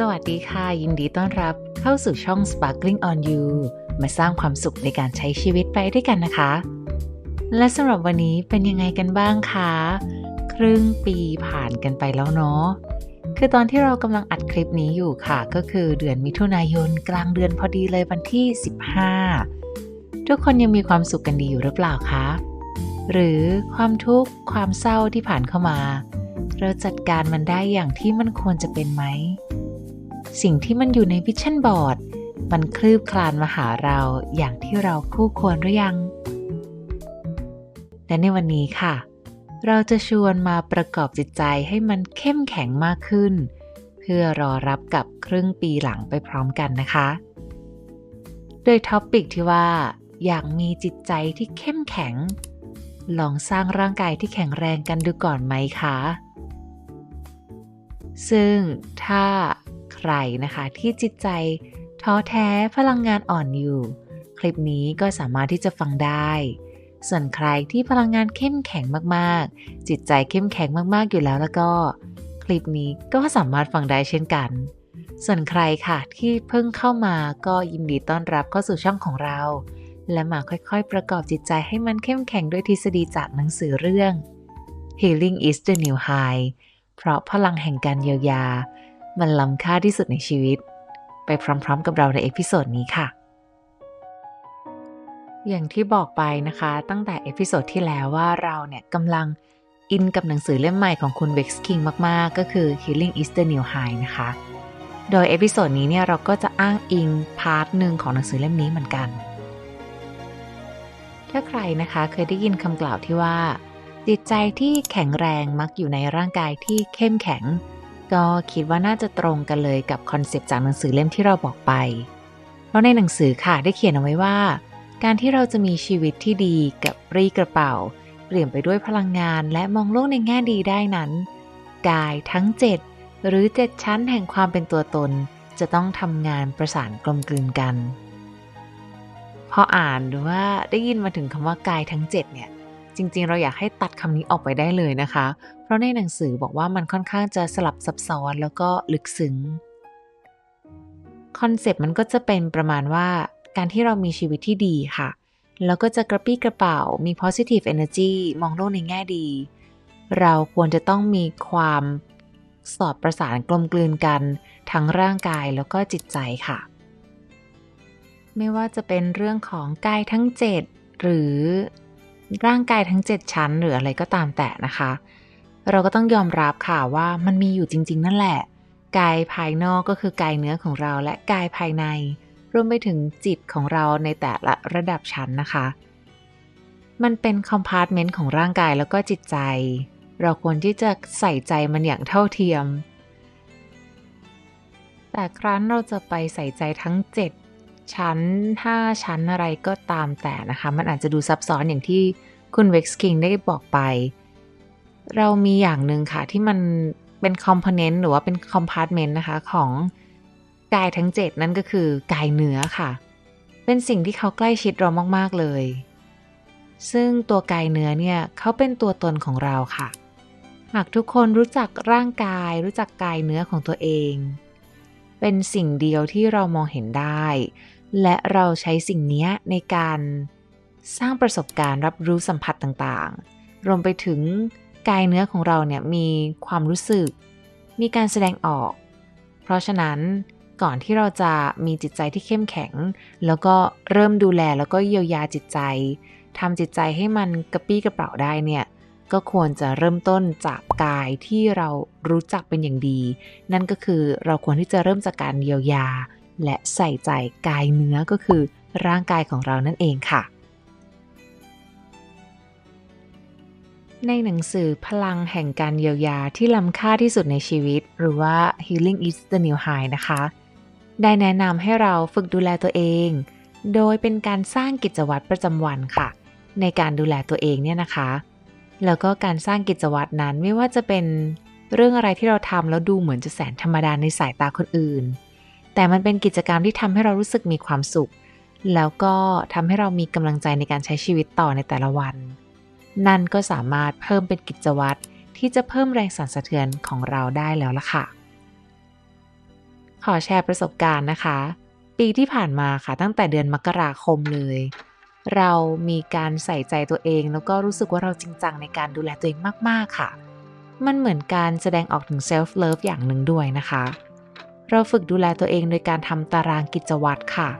สวัสดีค่ะ ยินดีต้อนรับเข้าสู่ช่อง Sparkling on You มาสร้างความสุขในการใช้ชีวิตไปด้วยกันนะคะ และสำหรับวันนี้เป็นยังไงกันบ้างคะ ครึ่งปีผ่านกันไปแล้วเนาะ คือตอนที่เรากำลังอัดคลิปนี้อยู่ค่ะ ก็คือเดือนมิถุนายนกลางเดือนพอดีเลยวันที่ 15 ทุกคนยังมีความสุขกันดีอยู่หรือเปล่าคะ หรือความทุกข์ความเศร้าที่ผ่านเข้ามา เราจัดการมันได้อย่างที่มันควรจะเป็นไหม สิ่งที่มันอยู่ในวิชั่นบอร์ดมันคลืบคลานมาหาเราอย่างที่เราคู่ควรหรือยัง และในวันนี้ค่ะ เราจะชวนมาประกอบจิตใจให้มันเข้มแข็งมากขึ้น เพื่อรอรับกับครึ่งปีหลังไปพร้อมกันนะคะ โดยท็อปปิกที่ว่า อยากมีจิตใจที่เข้มแข็ง ลองสร้างร่างกายที่แข็งแรงกันดูก่อนไหมคะ ซึ่งถ้า ใครนะคะที่จิตใจท้อแท้พลังงานอ่อนอยู่ คลิปนี้ก็สามารถที่จะฟังได้ ส่วนใครที่พลังงานเข้มแข็งมากๆ จิตใจเข้มแข็งมากๆอยู่แล้วแล้วก็ คลิปนี้ก็สามารถฟังได้เช่นกัน ส่วนใครค่ะที่เพิ่งเข้ามาก็ยินดีต้อนรับเข้าสู่ช่องของเรา และมาค่อยๆ ประกอบจิตใจให้มันเข้มแข็งด้วยทฤษฎีจากหนังสือเรื่อง Healing is the New High เพราะพลังแห่งการเยียวยา มันล้ำค่าที่สุดในชีวิต ไปพร้อมๆกับเราในเอพิโซดนี้ค่ะ อย่างที่บอกไปนะคะ ตั้งแต่เอพิโซดที่แล้วว่าเราเนี่ยกำลังอินกับหนังสือเล่มใหม่ของคุณ Vex King มากๆ ก็คือ Healing is the New High นะคะ โดยเอพิโซดนี้เนี่ยเราก็จะอ้างอิงพาร์ทหนึ่งของหนังสือเล่มนี้เหมือนกัน ถ้าใครนะคะเคยได้ยินคำกล่าวที่ว่า จิตใจที่แข็งแรงมักอยู่ในร่างกายที่เข้มแข็ง ก็คิดว่าน่าจะตรงกันเลยกับคอนเซปต์จากหนังสือเล่มที่เราบอกไป เพราะในหนังสือค่ะได้เขียนเอาไว้ว่า การที่เราจะมีชีวิตที่ดีกับปรีกระเป๋า เปลี่ยนไปด้วยพลังงานและมองโลกในแง่ดีได้นั้น กายทั้ง 7 หรือ 7 ชั้นแห่งความเป็นตัวตน จะต้องทำงานประสานกลมกลืนกัน พออ่านหรือว่าได้ยินมาถึงคำว่ากายทั้ง 7 เนี่ย จริงๆ เราอยากให้ตัดคำนี้ออกไปได้เลยนะคะ เพราะในหนังสือบอกว่ามันค่อนข้างจะสลับซับซ้อนแล้วก็ลึกซึ้งคอนเซปต์มันก็จะเป็นประมาณว่าการที่เรามีชีวิตที่ดีค่ะ แล้วก็จะกระปี้กระเป๋า มี positive energy มองโลกในแง่ดี เราควรจะต้องมีความสอดประสานกลมกลืนกัน ทั้งร่างกายแล้วก็จิตใจค่ะ ไม่ว่าจะเป็นเรื่องของกายทั้ง 7 หรือ ร่างกายทั้ง 7 ชั้นหรืออะไรก็ตามแต่นะคะ เราก็ต้องยอมรับค่ะว่ามันมีอยู่จริง ๆ นั่นแหละ กายภายนอกก็คือกายเนื้อของเราและกายภายใน รวมไปถึงจิตของเราในแต่ละระดับชั้นนะคะ มันเป็นคอมพาร์ตเมนต์ของร่างกายแล้วก็จิตใจ เราควรที่จะใส่ใจมันอย่างเท่าเทียม แต่ครั้นเราจะไปใส่ใจทั้ง 7 ชั้น 5 ชั้นอะไรก็ตามแต่นะคะ มันอาจจะดูซับซ้อนอย่างที่คุณเว็กซ์คิงได้บอกไป เรามีอย่างหนึ่งค่ะที่มันเป็นคอมโพเนนต์หรือว่าเป็นคอมพาร์ตเมนต์นะคะของกายทั้ง 7 นั่นก็คือกายเนื้อค่ะ เป็นสิ่งที่เขาใกล้ชิดเรามาก ๆ เลย ซึ่งตัวกายเนื้อเนี่ยเขาเป็นตัวตนของเราค่ะ หากทุกคนรู้จักร่างกาย รู้จักกายเนื้อของตัวเอง เป็นสิ่งเดียวที่เรามองเห็นได้ และเราใช้สิ่งนี้ในการสร้างประสบการณ์รับรู้สัมผัสต่างๆ รวมไปถึงกายเนื้อของเราเนี่ยมีความรู้สึก มีการแสดงออก เพราะฉะนั้นก่อนที่เราจะมีจิตใจที่เข้มแข็ง แล้วก็เริ่มดูแลแล้วก็เยียวยาจิตใจทำจิตใจให้มันกระปี้กระเป๋าได้เนี่ยก็ควรจะเริ่มต้นจากกายที่เรารู้จักเป็นอย่างดี นั่นก็คือเราควรที่จะเริ่มจากการเยียวยา และใส่ใจกายเนื้อก็คือร่างกายของเรานั่นเองค่ะ ในหนังสือพลังแห่งการเยียวยาที่ล้ำค่าที่สุดในชีวิต หรือว่า Healing is the New High นะคะ ได้แนะนำให้เราฝึกดูแลตัวเอง โดยเป็นการสร้างกิจวัตรประจำวันค่ะ ในการดูแลตัวเองเนี่ยนะคะ แล้วก็การสร้างกิจวัตรนั้นไม่ว่าจะเป็นเรื่องอะไรที่เราทำแล้วดูเหมือนจะแสนธรรมดาในสายตาคนอื่น แต่มันเป็นกิจกรรมที่ทำให้เรารู้สึกมีความสุข แล้วก็ทำให้เรามีกำลังใจในการใช้ชีวิตต่อในแต่ละวัน นั่นก็สามารถเพิ่มเป็นกิจวัตรที่จะเพิ่มแรงสั่นสะเทือนของเราได้แล้วล่ะค่ะ ขอแชร์ประสบการณ์นะคะ ปีที่ผ่านมาค่ะตั้งแต่เดือนมกราคมเลย เรามีการใส่ใจตัวเอง แล้วก็รู้สึกว่าเราจริงจังในการดูแลตัวเองมาก ๆ ค่ะ มันเหมือนการแสดงออกถึง self love อย่างหนึ่งด้วยนะคะ เราฝึกดูแลตัวเองโดยการทำตารางกิจวัตรค่ะ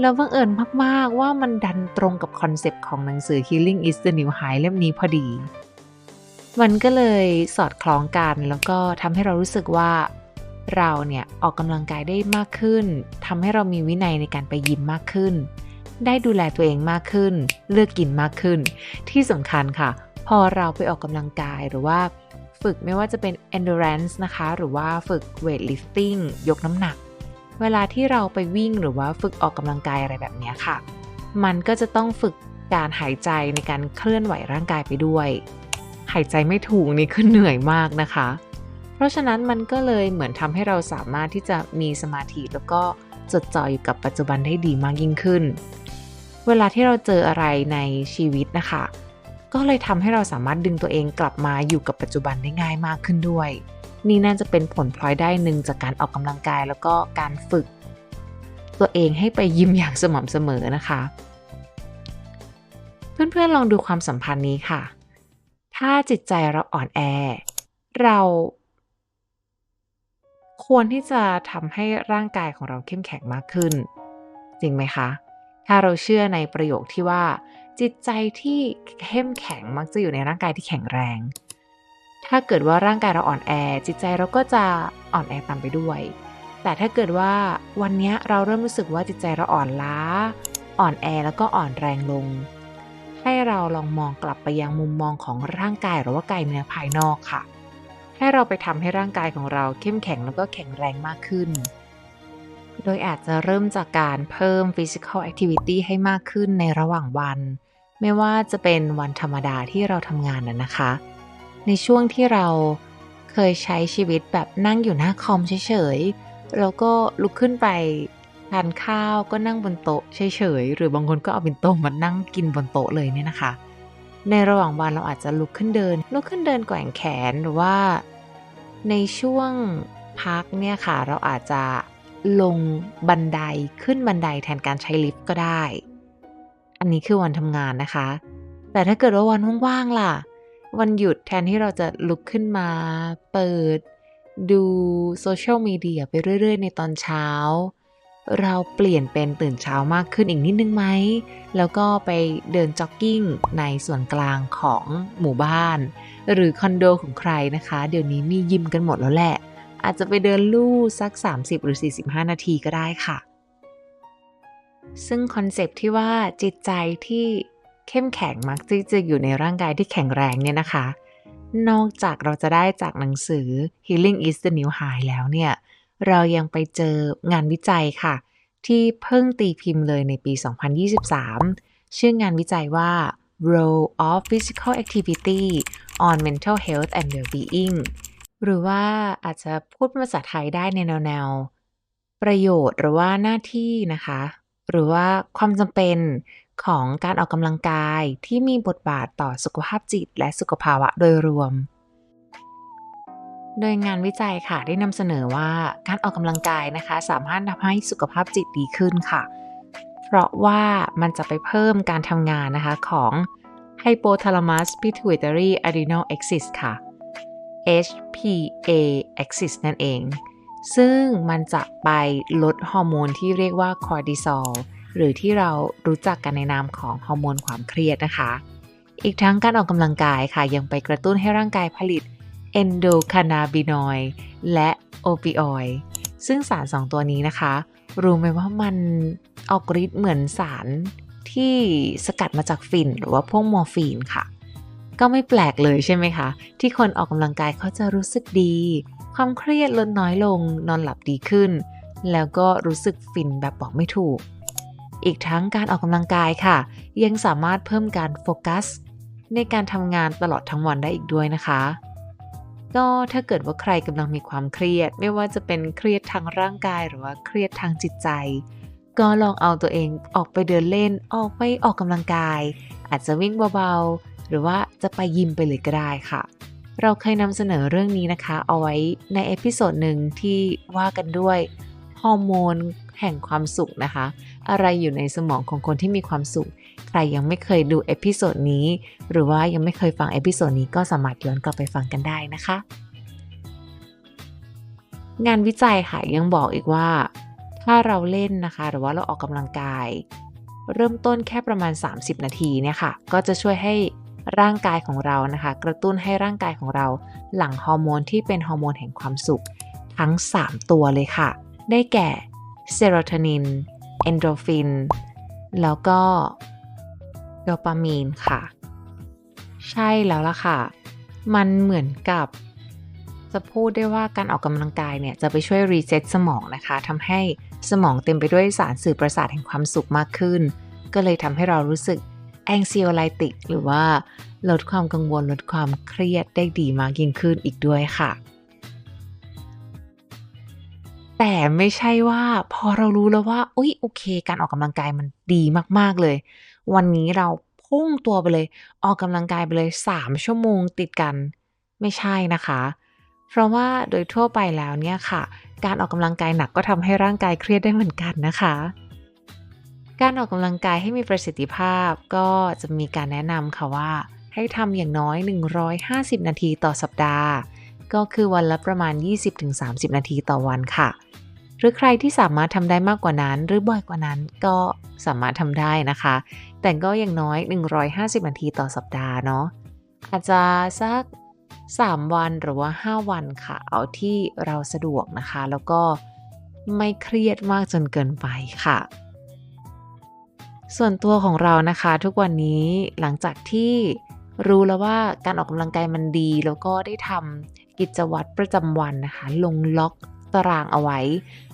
แล้วบังเอิญมาก ๆ ว่ามันดันตรงกับคอนเซปต์ของหนังสือ Healing is the New High เล่มนี้พอดี มันก็เลยสอดคล้องกันแล้วก็ทำให้เรารู้สึกว่า เราเนี่ยออกกำลังกายได้มากขึ้นทำให้เรามีวินัยในการไปยิมมากขึ้น ได้ดูแลตัวเองมากขึ้น เลือกกินมากขึ้น ที่สำคัญค่ะ พอเราไปออกกำลังกายหรือว่า ฝึกไม่ว่าจะเป็น endurance นะคะ หรือว่าฝึก weightlifting ยกน้ำหนัก เวลาที่เราไปวิ่งหรือว่าฝึกออกกำลังกายอะไรแบบนี้ค่ะ มันก็จะต้องฝึกการหายใจในการเคลื่อนไหวร่างกายไปด้วย หายใจไม่ถูกนี่คือเหนื่อยมากนะคะ เพราะฉะนั้นมันก็เลยเหมือนทำให้เราสามารถที่จะมีสมาธิแล้วก็จดจ่ออยู่กับปัจจุบันได้ดีมากยิ่งขึ้น เวลาที่เราเจออะไรในชีวิตนะคะ ก็เลยทำให้เราสามารถดึงตัวเองกลับมาอยู่กับปัจจุบันได้ง่ายมากขึ้นด้วย นี่น่าจะเป็นผลพลอยได้หนึ่งจากการออกกำลังกายแล้วก็การฝึก ตัวเองให้ไปยิ้มอย่างสม่ำเสมอนะคะ เพื่อนๆลองดูความสัมพันธ์นี้ค่ะ ถ้าจิตใจเราอ่อนแอ เราควรที่จะทำให้ร่างกายของเราเข้มแข็งมากขึ้น จริงไหมคะ ถ้าเราเชื่อในประโยคที่ว่า จิตใจที่เข้มแข็งมักจะอยู่ในร่างกายที่แข็งแรง ถ้าเกิดว่าร่างกายเราอ่อนแอ จิตใจเราก็จะอ่อนแอตามไปด้วย แต่ถ้าเกิดว่าวันนี้เราเริ่มรู้สึกว่าจิตใจเราอ่อนล้า อ่อนแอแล้วก็อ่อนแรงลง ให้เราลองมองกลับไปยังมุมมองของร่างกายหรือว่ากายเนื้อภายนอกค่ะ ให้เราไปทำให้ร่างกายของเราเข้มแข็งแล้วก็แข็งแรงมากขึ้นโดยอาจจะเริ่มจากการเพิ่ม physical activity ให้มากขึ้นในระหว่างวัน ไม่ว่าจะเป็นวันธรรมดาที่เราทำงานน่ะนะคะ ในช่วงที่เราเคยใช้ชีวิตแบบนั่งอยู่หน้าคอมเฉยๆ แล้วก็ลุกขึ้นไปทานข้าวก็นั่งบนโต๊ะเฉยๆ หรือบางคนก็เอาเป็นโต๊ะมานั่งกินบนโต๊ะเลยเนี่ยนะคะ ในระหว่างวันเราอาจจะลุกขึ้นเดิน ลุกขึ้นเดินแกว่งแขนหรือว่า ในช่วงพักเนี่ยค่ะ เราอาจจะลงบันไดขึ้นบันไดแทนการใช้ลิฟต์ก็ได้ อันนี้คือวันทำงานนะคะ แต่ถ้าเกิดว่าวันว่างๆล่ะ วันหยุดแทนที่เราจะลุกขึ้นมา เปิด ดูโซเชียลมีเดียไปเรื่อย ๆ ในตอนเช้า เราเปลี่ยนเป็นตื่นเช้ามากขึ้นอีกนิดนึงไหม แล้วก็ไปเดินจ็อกกิ้งในส่วนกลางของหมู่บ้าน หรือคอนโดของใครนะคะ เดี๋ยวนี้มียิมกันหมดแล้วแหละ อาจจะไปเดินลู่สัก 30 หรือ 45 นาทีก็ได้ค่ะ ซึ่งคอนเซปที่ว่าจิตใจที่เข้มแข็งมักจะอยู่ในร่างกายที่แข็งแรงเนี่ยนะคะ นอกจากเราจะได้จากหนังสือ Healing is the New High แล้วเนี่ย เรายังไปเจองานวิจัยค่ะ ที่เพิ่งตีพิมพ์เลยในปี 2023 ชื่องานวิจัยว่า Role of Physical Activity on Mental Health and Well-being หรือว่าอาจจะพูดภาษาไทยได้ในแนวๆประโยชน์หรือว่าหน้าที่นะคะ หรือว่าความจำเป็นของการออกกำลังกายที่มีบทบาทต่อสุขภาพจิตและสุขภาวะโดยรวม โดยงานวิจัยค่ะได้นำเสนอว่าการออกกำลังกายนะคะ สามารถทำให้สุขภาพจิตดีขึ้นค่ะ เพราะว่ามันจะไปเพิ่มการทำงานนะคะของ hypothalamus pituitary adrenal axis ค่ะ HPA axis นั่นเอง ซึ่งมันจะไปลดฮอร์โมนที่เรียกว่าคอร์ติซอลหรือที่เรารู้จักกันในนามของฮอร์โมนความเครียดนะคะ อีกทั้งการออกกำลังกายค่ะ ยังไปกระตุ้นให้ร่างกายผลิตเอนโดคานาบินอยและโอปิออยซึ่งสารสองตัวนี้นะคะ รู้ไหมว่ามันออกฤทธิ์เหมือนสารที่สกัดมาจากฝิ่นหรือว่าพวกมอร์ฟีนค่ะ ก็ไม่แปลกเลยใช่ไหมคะ ที่คนออกกำลังกายเขาจะรู้สึกดี ความเครียดลดน้อยลง นอนหลับดีขึ้น แล้วก็รู้สึกฟินแบบบอกไม่ถูก อีกทั้งการออกกำลังกายค่ะ ยังสามารถเพิ่มการโฟกัส ในการทำงานตลอดทั้งวันได้อีกด้วยนะคะ ก็ถ้าเกิดว่าใครกำลังมีความเครียด ไม่ว่าจะเป็นเครียดทางร่างกายหรือว่าเครียดทางจิตใจก็ลองเอาตัวเองออกไปเดินเล่น ออกไปออกกำลังกาย อาจจะวิ่งเบาๆ หรือว่าจะไปยิมไปเลยก็ได้ค่ะ เราเคยนำเสนอเรื่องนี้นะคะ เอาไว้ในเอพิโซดหนึ่งที่ว่ากันด้วยฮอร์โมนแห่งความสุขนะคะ อะไรอยู่ในสมองของคนที่มีความสุข ใครยังไม่เคยดูเอพิโซดนี้ หรือว่ายังไม่เคยฟังเอพิโซดนี้ก็สามารถย้อนกลับไปฟังกันได้นะคะ งานวิจัยค่ะยังบอกอีกว่า ถ้าเราเล่นนะคะ หรือว่าเราออกกำลังกาย เริ่มต้นแค่ประมาณ 30 นาทีเนี่ยค่ะ ก็จะช่วยให้ ร่างกายของเรานะคะ กระตุ้นให้ร่างกายของเรา หลั่งฮอร์โมนที่เป็นฮอร์โมนแห่งความสุข ทั้ง 3 ตัวเลยค่ะ ได้แก่เซโรโทนินเอนโดรฟิน แล้วก็โดปามีนค่ะ ใช่แล้วล่ะค่ะ มันเหมือนกับจะพูดได้ว่าการออกกำลังกายเนี่ย จะไปช่วยรีเซ็ตสมองนะคะทำให้สมองเต็มไปด้วยสารสื่อประสาทแห่งความสุขมากขึ้น ก็เลยทำให้เรารู้สึก anxiolytic หรือว่าลดความกังวลลดความเครียดได้ดีมากยิ่งขึ้นอีกด้วยค่ะ แต่ไม่ใช่ว่าพอเรารู้แล้วว่าอุ๊ยโอเค การออกกำลังกายมันดีมากๆเลย วันนี้เราพุ่งตัวไปเลยออกกำลังกายไปเลย 3 ชั่วโมงติดกันไม่ใช่นะคะ เพราะว่าโดยทั่วไปแล้วเนี่ยค่ะ การออกกำลังกายหนักก็ทำให้ร่างกายเครียดได้เหมือนกันนะคะ การออกกำลังกายให้มีประสิทธิภาพก็จะมีการแนะนำค่ะว่า ให้ทำอย่างน้อย 150 นาทีต่อสัปดาห์ ก็คือวันละประมาณ 20-30 นาทีต่อวันค่ะ หรือใครที่สามารถทำได้มากกว่านั้น หรือบ่อยกว่านั้นก็สามารถทำได้นะคะ แต่ก็อย่างน้อย 150 นาทีต่อสัปดาห์เนาะอาจจะสัก 3 วันหรือว่า 5 วันค่ะ เอาที่เราสะดวกนะคะ แล้วก็ไม่เครียดมากจนเกินไปค่ะ ส่วนตัวของเรานะคะทุกวันนี้หลังจากที่รู้แล้วว่าการออกกำลังกายมันดี แล้วก็ได้ทำกิจวัตรประจำวันนะคะ ลงล็อกตารางเอาไว้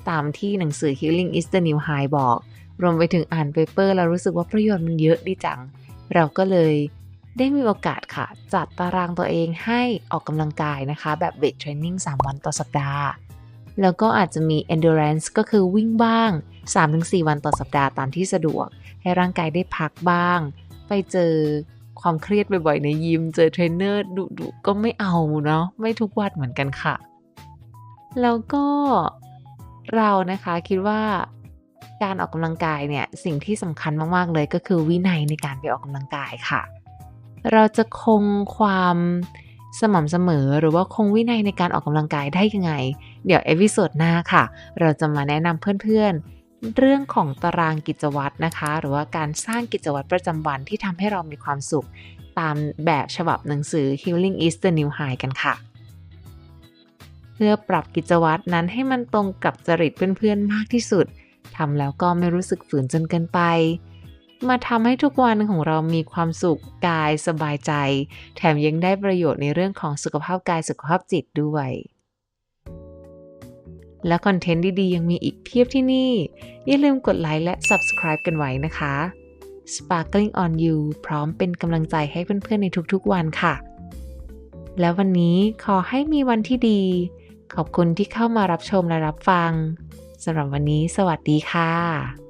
ตามที่หนังสือ Healing is the New High บอก รวมไปถึงอ่านเปเปอร์แล้วรู้สึกว่าประโยชน์มันเยอะดีจัง เราก็เลยได้มีโอกาสค่ะ จัดตารางตัวเองให้ออกกำลังกายนะคะ แบบ weight training 3วันต่อสัปดาห์ แล้วก็อาจจะมี endurance ก็คือวิ่งบ้าง 3-4 วันต่อสัปดาห์ตามที่สะดวก ให้ร่างกายได้พักบ้าง ไปเจอความเครียดบ่อยๆในยิม เจอเทรนเนอร์ดุๆก็ไม่เอาเนาะไม่ทุกวันเหมือนกันค่ะ แล้วก็เรานะคะคิดว่าการออกกำลังกายเนี่ยสิ่งที่สำคัญมากๆเลยก็คือวินัยในการไปออกกำลังกายค่ะ เราจะคงความสม่ำเสมอหรือว่าคงวินัยในการออกกำลังกายได้ยังไง เดี๋ยวเอพิโซดหน้าค่ะ เราจะมาแนะนำเพื่อนๆ เรื่องของตารางกิจวัตรนะคะ หรือว่าการสร้างกิจวัตรประจำวันที่ทำให้เรามีความสุข ตามแบบฉบับหนังสือ Healing is the New High กันค่ะ เพื่อปรับกิจวัตรนั้นให้มันตรงกับจริตเพื่อนๆมากที่สุดทำแล้วก็ไม่รู้สึกฝืนจนเกินไป มาทำให้ทุกวันของเรามีความสุขกายสบายใจ แถมยังได้ประโยชน์ในเรื่องของสุขภาพกายสุขภาพจิตด้วย และคอนเทนต์ดี ๆ ยังมีอีกเพียบที่นี่ อย่าลืมกดไลค์และ Subscribe กันไว้นะคะ Sparkling on You พร้อมเป็นกำลังใจให้เพื่อน ๆ ในทุก ๆ วันค่ะ แล้ววันนี้ขอให้มีวันที่ดี ขอบคุณที่เข้ามารับชมและรับฟังสำหรับวันนี้ สวัสดีค่ะ